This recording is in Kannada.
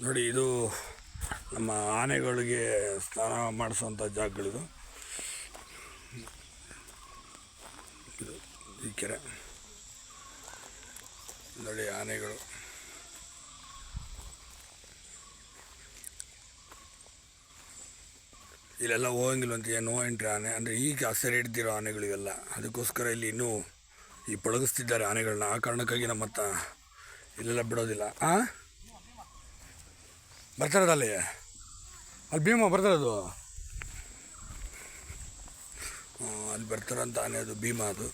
ನೋಡಿ, ಇದು ನಮ್ಮ ಆನೆಗಳಿಗೆ ಸ್ನಾನ ಮಾಡಿಸುವಂಥ ಜಾಗಗಳಿದು. ಇದು ಈ ಕೆರೆ. ನೋಡಿ, ಆನೆಗಳು. ಇಲ್ಲೆಲ್ಲ ಹೋಗಂಗಿಲ್ಲ ಅಂತ ನೋ ಎಂಟ್ರಿ ಆನೆ. ಅಂದರೆ ಈಗ ಸೆರೆ ಹಿಡ್ದಿರೋ ಆನೆಗಳು ಇವೆಲ್ಲ. ಅದಕ್ಕೋಸ್ಕರ ಇಲ್ಲಿ ಇನ್ನೂ ಈ ಪಳಗಿಸ್ತಿದ್ದಾರೆ ಆನೆಗಳನ್ನ. ಆ ಕಾರಣಕ್ಕಾಗಿ ನಮ್ಮ ಇಲ್ಲೆಲ್ಲ ಬಿಡೋದಿಲ್ಲ. ಆ? ಬರ್ತಾರದ ಅಲ್ಲಿ ಅಲ್ಲಿ ಭೀಮ ಬರ್ತಾರದು? ಅಲ್ಲಿ ಬರ್ತಾರಂತ ಆನೆ ಅದು ಭೀಮ ಅದು.